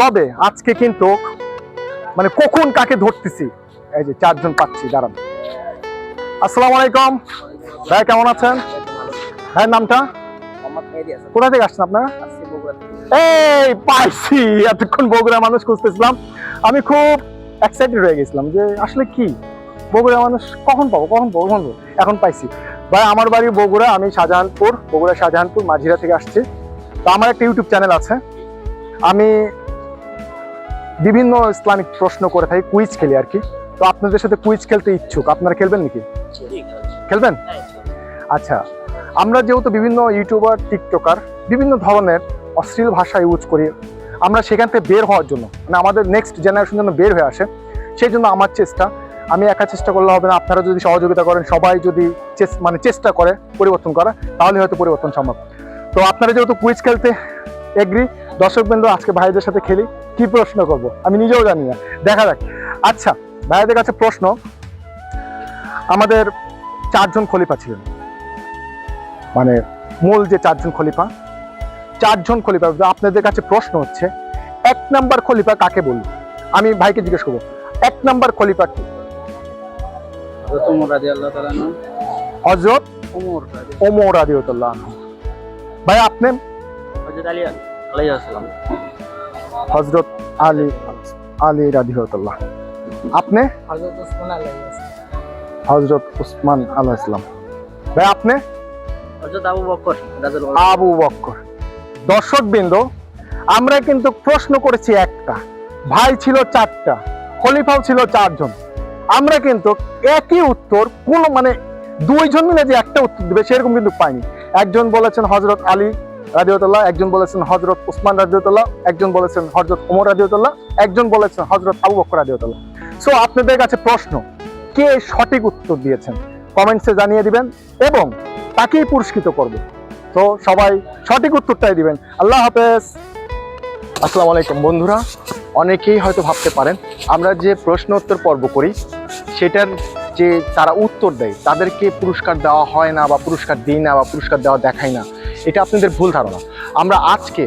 তবে আজকে কিন্তু মানে কখন কাকে ধরতেছি? এই যে চারজন পাচ্ছি দাঁড়ান। আসসালামু আলাইকুম। ভাই কেমন আছেন? ভাইয়ের নামটা? কোথা থেকে আসছেন আপনারা? এই পাইছি। এতক্ষণ বগুড়া মানুষ খুঁজতেছিলাম। আমি খুব এক্সাইটেড হয়ে গেছিলাম যে আসলে কি? বগুড়া মানুষ কখন পাবো কখন পাবো কখন এখন পাইছি। ভাই আমার বাড়ি বগুড়া আমি শাহজাহানপুর বগুড়া শাহজাহানপুর মাঝিরা থেকে আসছি। তো আমার একটা ইউটিউব চ্যানেল আছে। আমি বিভিন্ন ইসলামিক প্রশ্ন করে থাকি কুইজ খেলি আর কি। তো আপনাদের সাথে কুইজ খেলতে ইচ্ছুক। আপনারা খেলবেন নাকি? খেলবেন? আচ্ছা আমরা যেহেতু বিভিন্ন ইউটিউবার টিকটকার বিভিন্ন ধরনের অশ্লীল ভাষা ইউজ করি আমরা সেখান থেকে বের হওয়ার জন্য মানে আমাদের নেক্সট জেনারেশন যেন বের হয়ে আসে সেই জন্য আমার চেষ্টা। আমি একা চেষ্টা করলে হবে না আপনারা যদি সহযোগিতা করেন সবাই যদি মানে চেষ্টা করে পরিবর্তন করা তাহলে হয়তো পরিবর্তন সম্ভব। তো আপনারা যেহেতু কুইজ খেলতে এগ্রি দর্শকবৃন্দ আজকে ভাইদের সাথে খেলি। কি প্রশ্ন করব? আমি নিজেও জানি না। দেখা যাক। আচ্ছা ভাইদের কাছে প্রশ্ন। আমাদের চারজন খলিফা ছিলেন। মানে মূল যে চারজন খলিফা চারজন খলিফা আপনাদের কাছে প্রশ্ন হচ্ছে এক নাম্বার খলিফা কাকে বলি আমি ভাইকে জিজ্ঞেস করব এক নাম্বার খলিফা কি? হজরত ওমর আদিউল্লাহ ভাই আপনি হযরত আলী আলাইহিস সালাম। হজরত আলী আলী রাদিউল্লাহ আপনি? হজরত উসমান আল্লাহ ইসলাম ভাই আপনি? আবু বক্কর দর্শক বিন্দু আমরা কিন্তু প্রশ্ন করেছি একটা। ভাই ছিল চারটা খলিফাও ছিল চারজন। আমরা কিন্তু একই উত্তর কোন মানে দুইজন মিলে যে একটা উত্তর দেবে সেরকম কিন্তু পাইনি। একজন বলেছেন হজরত আলী রাজিউল্লাহ একজন বলেছেন হজরত উসমান রাজিউল্লাহ একজন বলেছেন হজরত ওমর রাজিউল্লাহ একজন বলেছেন হজরত আবু বকর রাজিউল্লাহ সো আপনাদের কাছে প্রশ্ন, কে সঠিক উত্তর দিয়েছেন? কমেন্টসে জানিয়ে দিবেন এবং তাকেই পুরস্কৃত করব। তো সবাই সঠিক উত্তরটাই দিবেন। আল্লাহ হাফেজ। আসসালামু আলাইকুম বন্ধুরা, অনেকেই হয়তো ভাবতে পারেন, আমরা যে প্রশ্ন উত্তর পর্ব করি, সেটার যে তারা উত্তর দেয়, তাদেরকে পুরস্কার দেওয়া হয় না বা পুরস্কার দিই না বা পুরস্কার দেওয়া দেখায় না। এটা আপনাদের ভুল ধারণা। আমরা আজকে,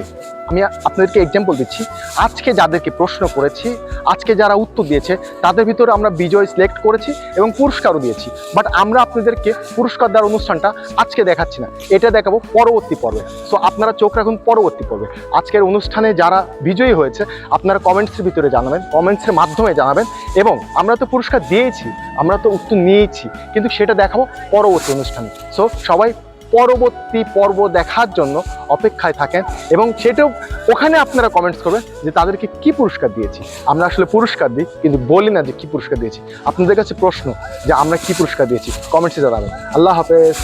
আমি আপনাদেরকে এক্সাম্পল দিচ্ছি। আজকে যাদেরকে প্রশ্ন করেছি, আজকে যারা উত্তর দিয়েছে, তাদের ভিতরে আমরা বিজয় সিলেক্ট করেছি এবং পুরস্কারও দিয়েছি। বাট আমরা আপনাদেরকে পুরস্কার দেওয়ার অনুষ্ঠানটা আজকে দেখাচ্ছি না। এটা দেখাবো পরবর্তী পর্বে। সো আপনারা চোখ রাখুন পরবর্তী পর্বে। আজকের অনুষ্ঠানে যারা বিজয়ী হয়েছে, আপনারা কমেন্টসের ভিতরে জানাবেন কমেন্টসের মাধ্যমে জানাবেন এবং আমরা তো পুরস্কার দিয়েছি, আমরা তো উত্তর নিয়েছি, কিন্তু সেটা দেখাবো পরবর্তী অনুষ্ঠানে। সো সবাই পরবর্তী পর্ব দেখার জন্য অপেক্ষায় থাকেন এবং সেটাও ওখানে আপনারা কমেন্টস করবেন যে তাদেরকে কি পুরস্কার দিয়েছি। আমরা আসলে পুরস্কার দিই, কিন্তু বলি না যে কি পুরস্কার দিয়েছি। আপনাদের কাছে প্রশ্ন যে আমরা কি পুরস্কার দিয়েছি কমেন্টসে জানাবেন। আল্লাহ হাফেজ।